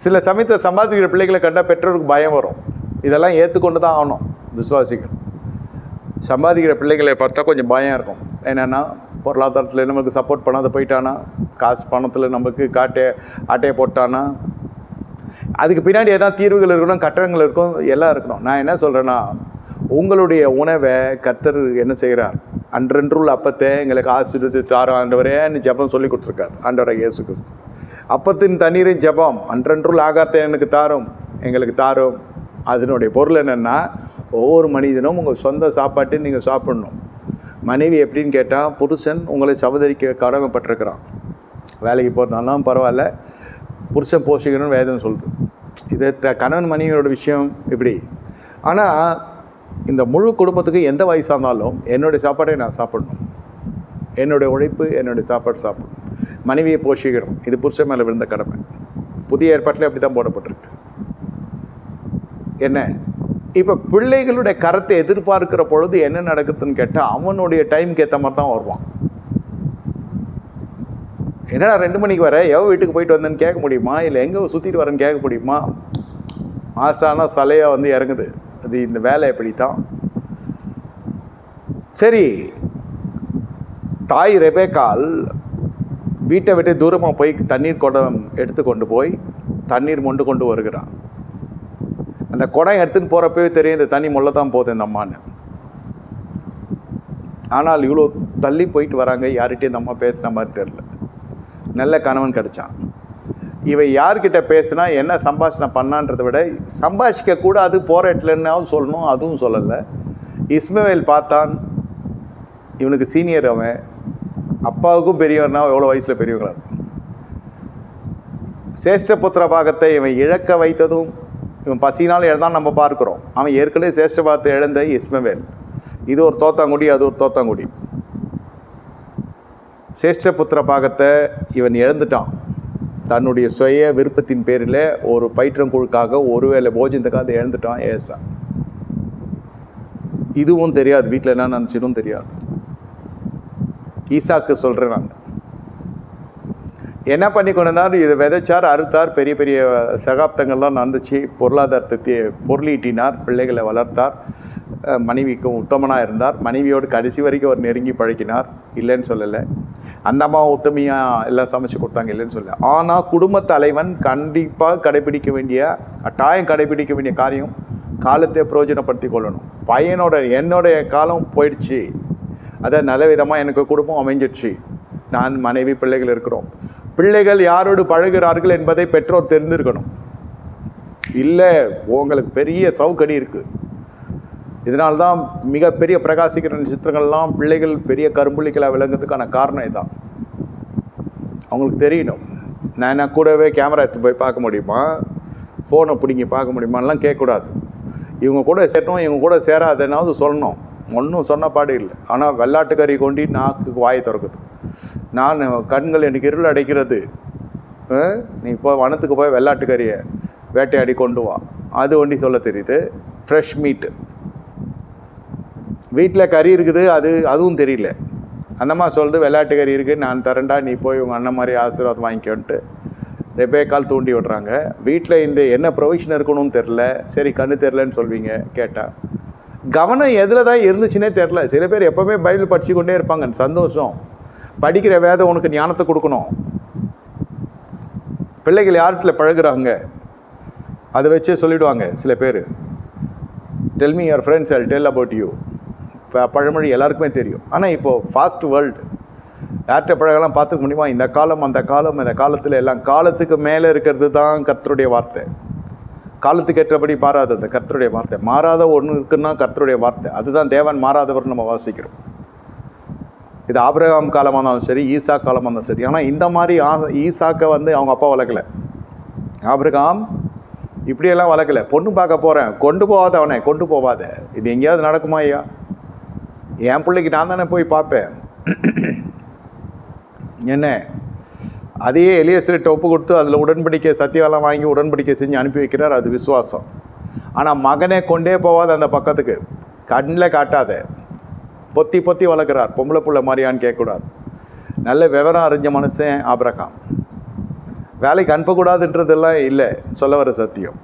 சில சமயத்தில் சம்பாதிக்கிற பிள்ளைகளை கண்டால் பெற்றோருக்கு பயம் வரும். இதெல்லாம் ஏற்றுக்கொண்டு தான் ஆகணும் விசுவாசிகள். சம்பாதிக்கிற பிள்ளைகளை பார்த்தா கொஞ்சம் பயம் இருக்கும். என்னென்னா பொருளாதாரத்தில் நமக்கு சப்போர்ட் பண்ணாத போயிட்டானா காசு பணத்தில் நமக்கு காட்டே ஆட்டையை போட்டானா. அதுக்கு பின்னாடி எதனா தீர்வுகள் இருக்கணும் கட்டணங்கள் இருக்கும் எல்லாம் இருக்கணும். நான் என்ன சொல்கிறேன்னா உங்களுடைய உணவை கத்தர் என்ன செய்கிறார் அன்றன்றுள்ள அப்பத்தை எங்களுக்கு ஆசீர்வதி தாரும். ஆண்டவரேன்னு ஜெபம் சொல்லி கொடுத்துருக்கார். ஆண்டவரை இயேசு கிறிஸ்து. அப்பத்தின் தண்ணீரின் ஜெபம் அன்றன்றுள்ள ஆகாத்தே எனக்கு தாரும். எங்களுக்கு தாரும். அதனுடைய பொருள் என்னென்னா ஒவ்வொரு மனிதனும் உங்கள் சொந்த சாப்பாட்டையும் நீங்கள் சாப்பிடணும். மனைவி எப்படின்னு கேட்டால் புருஷன் உங்களை சவதரிக்க கடமைப்பட்டிருக்கிறான். வேலைக்கு போகிறதுனாலும் பரவாயில்ல புருஷன் போஷிக்கணும்னு வேதம் சொல்லுது. இது த கணவன் மனைவியோட விஷயம் இப்படி. ஆனால் இந்த முழு குடும்பத்துக்கு எந்த வயசாக இருந்தாலும் என்னுடைய சாப்பாடை நான் சாப்பிடணும். என்னுடைய உழைப்பு என்னுடைய சாப்பாடு சாப்பிடணும். மனைவியை போஷிக்கணும். இது புருஷன் மேலே விழுந்த கடமை. புதிய ஏற்பாட்டில் அப்படி தான் போடப்பட்டிருக்கு. என்ன? இப்போ பிள்ளைகளுடைய கரத்தை எதிர்பார்க்கிற பொழுது என்ன நடக்குதுன்னு கேட்டால் அவனுடைய டைம்க்கு ஏற்ற மாதிரி தான் வருவான். என்னடா ரெண்டு மணிக்கு வர? எவ்வளோ வீட்டுக்கு போயிட்டு வந்தேன்னு கேட்க முடியுமா? இல்லை எங்கே சுற்றிட்டு வரேன்னு கேட்க முடியுமா? மாசான சலையாக வந்து இறங்குது. அது இந்த வேலை எப்படி தான் சரி தாய் ரெபேக்கால் வீட்டை விட்டு தூரமாக போய் தண்ணீர் குடம் எடுத்து கொண்டு போய் தண்ணீர் மொண்டு கொண்டு வருகிறான். அந்த குடம் எடுத்துன்னு போகிறப்பவே தெரியும் இந்த தண்ணி முள்ள தான் போகுது இந்த அம்மான்னு. ஆனால் இவ்வளோ தள்ளி போயிட்டு வராங்க யார்கிட்டையும் இந்த அம்மா பேசுன மாதிரி தெரில நல்ல கணவன் கிடைச்சான். இவன் யார்கிட்ட பேசுனா என்ன சம்பாஷணை பண்ணான்றதை விட சம்பாஷிக்க கூட அது போராட்டலன்னாவும் சொல்லணும் அதுவும் சொல்லலை. இஸ்மவேல் பார்த்தான். இவனுக்கு சீனியர் அவன். அப்பாவுக்கும் பெரியவர்னா எவ்வளோ வயசில் பெரியவங்களா இருக்கும் சேஷ்டபுத்திர பாகத்தை இவன் இழக்க வைத்ததும் இவன் பசினால் இழந்தான் நம்ம பார்க்குறோம். அவன் ஏற்கனவே சேஷ்ட பாகத்தை இழந்த இஸ்மவேல். இது ஒரு தோத்தாங்குடி அது ஒரு தோத்தாங்குடி. சேஷ்டபுத்திர பாகத்தை இவன் இழந்துட்டான். தன்னுடைய சுய விருப்பத்தின் பேரில் ஒரு பயிற்றங்குழுக்காக ஒருவேளை போஜனத்துக்காக அதை இழந்துட்டான் ஏசா. இதுவும் தெரியாது. வீட்டில் என்ன நினச்சிடும் தெரியாது. ஈசாக்கு சொல்கிறேன் நான். என்ன பண்ணி கொண்டு இதை விதைச்சார் அறுத்தார் பெரிய பெரிய சகாப்தங்கள்லாம் நடந்துச்சு. பொருளாதாரத்தை பொருளீட்டினார் பிள்ளைகளை வளர்த்தார். மனைவிக்கும் உத்தமனாக இருந்தார். மனைவியோடு கடைசி வரைக்கும் அவர் நெருங்கி பழகினார். இல்லைன்னு சொல்லலை. அந்த அம்மா உத்தமையாக எல்லாம் சமைச்சு கொடுத்தாங்க இல்லைன்னு சொல்லலை. ஆனால் குடும்ப தலைவன் கண்டிப்பாக கடைபிடிக்க வேண்டிய கட்டாயம் கடைபிடிக்க வேண்டிய காரியம் காலத்தை பிரயோஜனப்படுத்தி கொள்ளணும். பையனோட என்னோடைய காலம் போயிடுச்சு. அதை நல்ல விதமாக எனக்கு குடும்பம் அமைஞ்சிடுச்சு. நான் மனைவி பிள்ளைகள் இருக்கிறோம். பிள்ளைகள் யாரோடு பழகிறார்கள் என்பதை பெற்றோர் தெரிந்திருக்கணும். இல்லை உங்களுக்கு பெரிய சவுக்கடி இருக்குது இதனால்தான் மிகப்பெரிய பிரகாசிக்கிற நட்சத்திரங்கள்லாம் பிள்ளைகள் பெரிய கரும்புள்ளிகளாக விளங்குறதுக்கான காரணம் இதுதான் அவங்களுக்கு தெரியணும். நான் என்ன கூடவே கேமரா எடுத்து போய் பார்க்க முடியுமா? ஃபோனை பிடிங்கி பார்க்க முடியுமான்லாம் கேட்கக்கூடாது. இவங்க கூட சேரணும் இவங்க கூட சேராதுன்னாவது சொல்லணும். ஒன்றும் சொன்ன பாடு இல்லை. ஆனால் வெள்ளாட்டுக்கறி கொண்டு நாக்கு வாயை திறக்குது. நான் கண்கள் எனக்கு இருள் அடைக்கிறது. நீ போய் வனத்துக்கு போய் வெள்ளாட்டுக்கறியை வேட்டையாடி கொண்டு வா. அது ஒண்டி சொல்ல தெரியுது. ஃப்ரெஷ் மீட்டு வீட்டில் கறி இருக்குது அது அதுவும் தெரியல. அந்தம்மா சொல்லுது விளையாட்டு கறி இருக்குது நான் தரேன்டா நீ போய் உங்கள் அண்ணன் மாதிரி ஆசீர்வாதம் வாங்கிக்கோன்ட்டு. ரெபேக்கால் தூண்டி விடுறாங்க. வீட்டில் இந்த என்ன ப்ரொவிஷன் இருக்கணும்னு தெரில சரி கண்ணு தெரிலன்னு சொல்வீங்க கேட்டால் கவனம் எதில் தான் இருந்துச்சுன்னே தெரில சில பேர் எப்போவுமே பைபிள் படிச்சு கொண்டே இருப்பாங்க. சந்தோஷம். படிக்கிற வேதம் உனக்கு ஞானத்தை கொடுக்கணும். பிள்ளைகள் யார்கிட்ட பழகுறாங்க? அதை வச்சே சொல்லிவிடுவாங்க சில பேர். Tell me your friends I tell about you பழமொழி எல்லாருக்குமே தெரியும். ஆனால் இப்போது ஃபாஸ்ட் வேர்ல்டு யார்கிட்ட பழகலாம் பார்த்துக்க முடியுமா? இந்த காலம் அந்த காலம் இந்த காலத்தில் எல்லாம் காலத்துக்கு மேலே இருக்கிறது தான் கர்த்தருடைய வார்த்தை. காலத்துக்கு ஏற்றபடி மாறாது அந்த கர்த்தருடைய வார்த்தை. மாறாத ஒன்று இருக்குன்னா கர்த்தருடைய வார்த்தை. அதுதான் தேவன் மாறாதவர் நம்ம வாசிக்கிறோம். இது ஆபிரகாம் காலமாக இருந்தாலும் சரி ஈசா காலமாக இருந்தாலும் சரி. ஆனால் இந்த மாதிரி ஆ ஈசாக்கை வந்து அவங்க அப்பா வளர்க்கல. ஆபிரகாம் இப்படியெல்லாம் வளர்க்கல. பொண்ணு பார்க்க போகிறேன் கொண்டு போகாத அவனை கொண்டு போவாத. இது எங்கேயாவது நடக்குமா ஐயா? என் பிள்ளைக்கு நான் தானே போய் பார்ப்பேன். என்ன? அதையே எலியசரிட்ட ஒப்பு கொடுத்து அதில் உடன்படிக்கை சத்தியவாலாம் வாங்கி உடன்படிக்கை செஞ்சு அனுப்பி வைக்கிறார் அது விசுவாசம். ஆனால் மகனே கொண்டே போவாத அந்த பக்கத்துக்கு. கண்ணில் காட்டாத. பொத்தி பொத்தி வளர்க்குறார். பொம்பளை புள்ள மாதிரியான்னு கேட்கக்கூடாது. நல்ல விவரம் அறிஞ்ச மனுஷன் ஆபிரகாம். வேலைக்கு அனுப்பக்கூடாதுன்றதெல்லாம் இல்லை. சொல்ல வர சத்தியம்.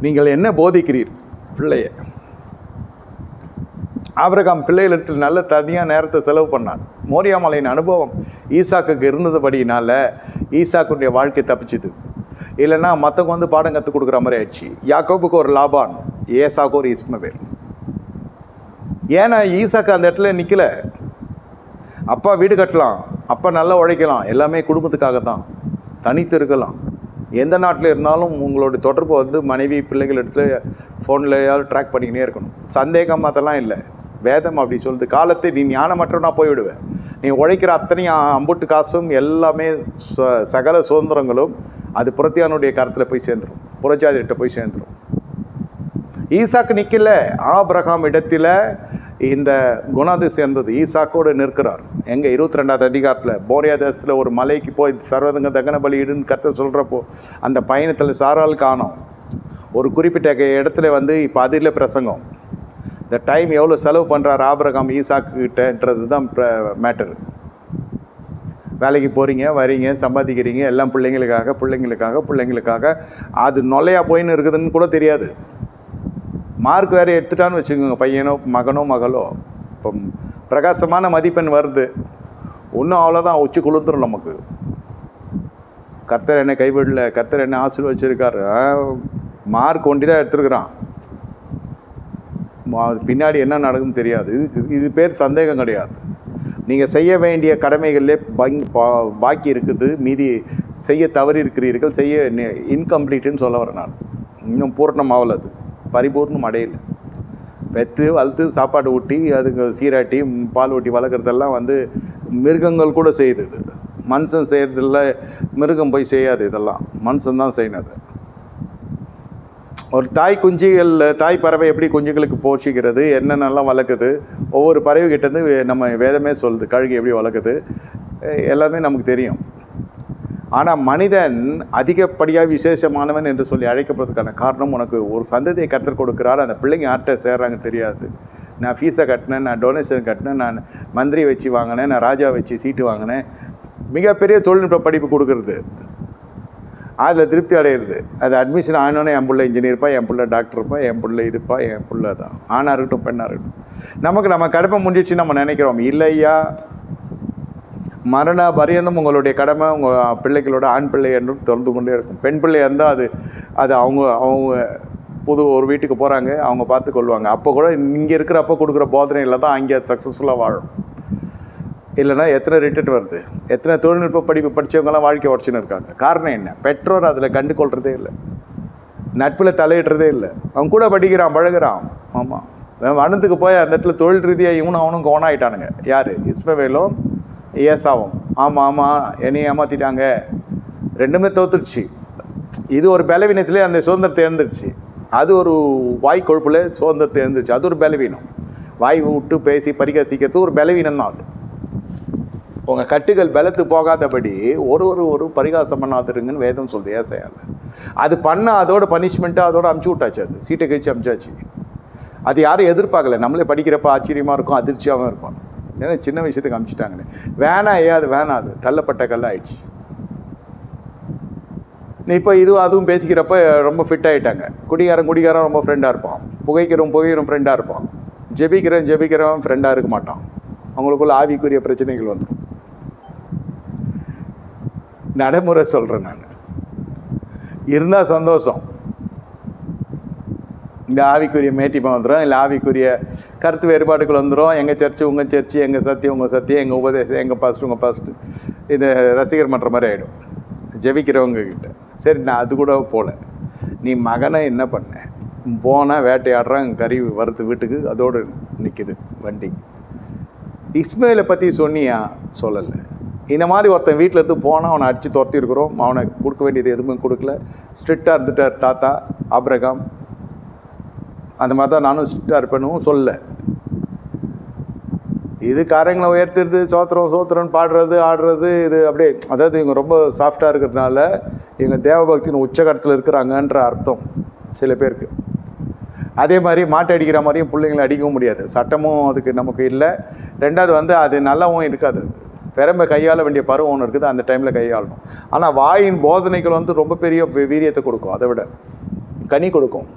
நீங்கள் என்ன போதிக்கிறீர் பிள்ளைய? ஆபிரகாம் பிள்ளைகளிடத்தில் நல்ல தனியாக நேரத்தை செலவு பண்ணார். மோரியாமலையின் அனுபவம் ஈசாக்குக்கு இருந்ததுபடினால ஈசாக்குடைய வாழ்க்கை தப்பிச்சுது. இல்லைன்னா மற்றவங்க வந்து பாடம் கற்றுக் கொடுக்குற மாதிரி ஆயிடுச்சு. யாக்கோபுக்கு ஒரு லாபான் ஏசாக்கு ஒரு இஸ்மவேல். ஏன்னா ஈசாக்கு அந்த இடத்துல நிற்கல அப்பா வீடு கட்டலாம் அப்பா நல்லா உழைக்கலாம் எல்லாமே குடும்பத்துக்காக தான் தனித்து இருக்கலாம். எந்த நாட்டில் இருந்தாலும் உங்களுடைய தொடர்பு வந்து மனைவி பிள்ளைகள் எடுத்து ஃபோன்லையாவது ட்ராக் பண்ணிக்கினே இருக்கணும். சந்தேகம் அதெல்லாம் இல்லை. வேதம் அப்படி சொல்லுது. காலத்தை நீ ஞானமற்றவனா போய்விடுவேன் நீ உழைக்கிற அத்தனையும் அம்புட்டு காசும் எல்லாமே ச- சகல சுதந்திரங்களும் அது புரத்தியானுடைய கருத்தில் போய் சேர்ந்துடும் புரட்சாதிகிட்ட போய் சேர்ந்துரும். ஈசாக்கு நிற்கல ஆபிரகாம் இடத்துல இந்த குணாது சேர்ந்தது. ஈசாக்கோடு நிற்கிறார். எங்கே இருபத்தி ரெண்டாவது அதிகாரத்தில் போரியா தேசத்தில் ஒரு மலைக்கு போய் சர்வதங்க தகன பலியிடுன்னு கத்த சொல்கிறப்போ அந்த பயணத்தில் சாரால் காணோம். ஒரு குறிப்பிட்ட இடத்துல வந்து இப்போ அதில் பிரசங்கம். இந்த டைம் எவ்வளோ செலவு பண்ணுறாரு ஆபரகம் ஈசாக்குக்கிட்டன்றது தான் மேட்டர் வேலைக்கு போகிறீங்க வரீங்க சம்பாதிக்கிறீங்க எல்லாம் பிள்ளைங்களுக்காக பிள்ளைங்களுக்காக பிள்ளைங்களுக்காக. அது நொல்லையா போயின்னு இருக்குதுன்னு கூட தெரியாது. மார்க் வேறு எடுத்துட்டான்னு வச்சுக்கோங்க பையனோ மகனோ மகளோ. இப்போ பிரகாசமான மதிப்பெண் வருது. இன்னும் அவ்வளோதான் உச்சி குளுத்துரும் நமக்கு. கர்த்தர் என்னை கைவிடல கர்த்தர் என்னை ஆசீர்வச்சிருக்காரு. மார்க் ஒண்டி தான் எடுத்துருக்குறான். பின்னாடி என்ன நடக்கும்னு தெரியாது. இது இது பேர் சந்தேகம் கிடையாது. நீங்கள் செய்ய வேண்டிய கடமைகளிலே பா- பாக்கி இருக்குது. மீதி செய்ய தவறி இருக்கிறீர்கள். செய்ய இன்கம்ப்ளீட்டுன்னு சொல்ல வரேன் நான். இன்னும் பூர்ணமாகல அது. பரிபூர்ணம் அடையல. பெற்று வளர்த்து சாப்பாடு ஊட்டி அதுக்கு சீராட்டி பால் ஊட்டி வளர்க்குறதெல்லாம் வந்து மிருகங்கள் கூட செய்யுது இது. மனுஷன் செய்கிறதில்ல மிருகம் போய் செய்யாது இதெல்லாம். மனுஷன் தான் செய்யணும் அது. ஒரு தாய் குஞ்சுகள் தாய் பறவை எப்படி குஞ்சுகளுக்கு போஷிக்கிறது என்னென்னலாம் வளர்க்குது ஒவ்வொரு பறவை கிட்டேருந்து நம்ம வேதமே சொல்லுது கழுகு எப்படி வளர்க்குது எல்லாமே நமக்கு தெரியும். ஆனால் மனிதன் அதிகப்படியாக விசேஷமானவன் என்று சொல்லி அழைக்கப்படுறதுக்கான காரணம் உனக்கு ஒரு சந்ததியை கற்றுக் கொடுக்குறாரு அந்த பிள்ளைங்க யார்கிட்ட சேர்றாங்க தெரியாது. நான் ஃபீஸை கட்டினேன் நான் டொனேஷன் கட்டினேன் நான் மந்திரி வச்சு வாங்கினேன் நான் ராஜா வச்சு சீட்டு வாங்கினேன். மிகப்பெரிய தொழில்நுட்ப படிப்பு கொடுக்குறது. அதில் திருப்தி அடையிறது. அது அட்மிஷன் ஆனோடனே என் பிள்ளை இன்ஜினியர்ப்பா என் பிள்ளை டாக்டர்ப்பா என் பிள்ளை இதுப்பா என் பிள்ளை தான் ஆணாக இருக்கட்டும் பெண்ணாக இருக்கட்டும். நமக்கு நம்ம கடமை முடிஞ்சிச்சு நம்ம நினைக்கிறோம். இல்லையா? மரண பரியந்தம் உங்களுடைய கடமை உங்கள் பிள்ளைகளோட ஆண் பிள்ளை என்று தொடர்ந்து கொண்டே இருக்கும். பெண் பிள்ளை இருந்தால் அது அது அவங்க அவங்க புது ஒரு வீட்டுக்கு போகிறாங்க அவங்க பார்த்து கொள்வாங்க அப்போ கூட இங்கே இருக்கிறப்ப கொடுக்குற போதனையில் தான் அங்கே சக்ஸஸ்ஃபுல்லாக வாழும். இல்லைன்னா எத்தனை ரிட்டர்ட் வருது? எத்தனை தொழில்நுட்ப படிப்பு படித்தவங்கலாம் வாழ்க்கை உடச்சின்னு இருக்காங்க. காரணம் என்ன? பெற்றோர் அதில் கண்டு கொள்றதே இல்லை. நட்பில் தலையிடுறதே இல்லை. அவன் கூட படிக்கிறான் பழகிறான். ஆமாம் வனத்துக்கு போய் அந்த இடத்துல தொழில் ரீதியாக இவனும் அவனும் கோணாயிட்டானுங்க யார்? இஸ்மவேலும் ஏசாவும். ஆமாம் ஆமாம் என்னையும் ஏமாற்றிட்டாங்க ரெண்டுமே தோத்துருச்சு இது ஒரு பலவீனத்திலே அந்த சுதந்திரத்தை இழந்துருச்சு அது ஒரு வாய் கொழுப்பில் சுதந்திரத்தை இழந்துருச்சு அது ஒரு பலவீனம். வாய் விட்டு பேசி பரிகாசிக்கிறது ஒரு பலவீனம் தான் அது. உங்கள் கட்டுகள் பலத்து போகாதபடி ஒரு ஒரு ஒரு பரிகாசம் பண்ணாதிருங்கன்னு வேதம் சொல்லுது ஏசையால் அது பண்ண அதோட பனிஷ்மெண்ட்டாக அதோட அமுச்சு விட்டாச்சு அது. சீட்டை கழிச்சு அமுச்சாச்சு. அது யாரும் எதிர்பார்க்கல. நம்மளே படிக்கிறப்ப ஆச்சரியமாக இருக்கும் அதிர்ச்சியாகவும் இருக்கும். ஏன்னா சின்ன விஷயத்துக்கு அமுச்சிட்டாங்கன்னு. வேணா ஏன் அது வேணாம் அது? தள்ளப்பட்ட கல் ஆயிடுச்சு. இப்போ இதுவும் அதுவும் பேசிக்கிறப்ப ரொம்ப ஃபிட் ஆகிட்டாங்க குடிகாரன் குடிகாரன் ரொம்ப ஃப்ரெண்டாக இருப்பான். புகைக்கிறவன் புகைக்கிறவன் ஃப்ரெண்டாக இருப்பான். ஜெபிக்கிறவன் ஜெபிக்கிறவன் ஃப்ரெண்டாக இருக்க மாட்டான். அவங்களுக்குள்ள ஆவிக்குரிய பிரச்சனைகள் வந்துடும் நடைமுறை சொல்கிறேன் நான். இருந்தால் சந்தோஷம். இந்த ஆவிக்குரிய மேட்டிப்பம் வந்துடும் இல்லை ஆவிக்குரிய கருத்து வேறுபாடுகள் வந்துடும் எங்கள் சர்ச்சு உங்கள் சர்ச்சு எங்கள் சத்தியம் உங்கள் சத்தியம் எங்கள் உபதேசம் எங்கள் பாஸ்ட் உங்கள் பாஸ்ட் இது ரசிகர் மன்ற மாதிரி ஆகிடும் ஜெபிக்கிறவங்க கிட்ட. சரி நான் அது கூட போகல நீ மகனை என்ன பண்ண? போனால் வேட்டையாடுறான் கறி வறுத்து வீட்டுக்கு அதோடு நிற்கிது வண்டி. இஸ்மேலை பற்றி சொன்னியா? சொல்லலை. இந்த மாதிரி ஒருத்தன் வீட்டில் இருந்து போனால் அவனை அடித்து துரத்திருக்கிறோம் அவனை கொடுக்க வேண்டியது எதுவுமே கொடுக்கல. ஸ்ட்ரிக்டாக இருந்துட்டார் தாத்தா ஆப்ரகாம் அந்த மாதிரி தான் நானும் ஸ்ட்ரிக்டாக இருப்பேனும் சொல்ல இது காரங்களை உயர்த்துறது சோத்திரம் சோத்திரம்னு பாடுறது ஆடுறது இது அப்படியே அதாவது இவங்க ரொம்ப சாஃப்டாக இருக்கிறதுனால இவங்க தேவபக்தியின் உச்சகட்டத்தில் இருக்கிறாங்கன்ற அர்த்தம் சில பேருக்கு. அதே மாதிரி மாட்டை அடிக்கிற மாதிரியும் பிள்ளைங்களை அடிக்கவும் முடியாது. சட்டமும் அதுக்கு நமக்கு இல்லை. ரெண்டாவது வந்து அது நல்லாவும் இருக்காது. பெருமை கையாள வேண்டிய பருவம் ஒன்று இருக்குது அந்த டைமில் கையாளணும். ஆனால் வாயின் போதனைகள் வந்து ரொம்ப பெரிய வீரியத்தை கொடுக்கும் அதை விட. கனி கொடுக்கும்.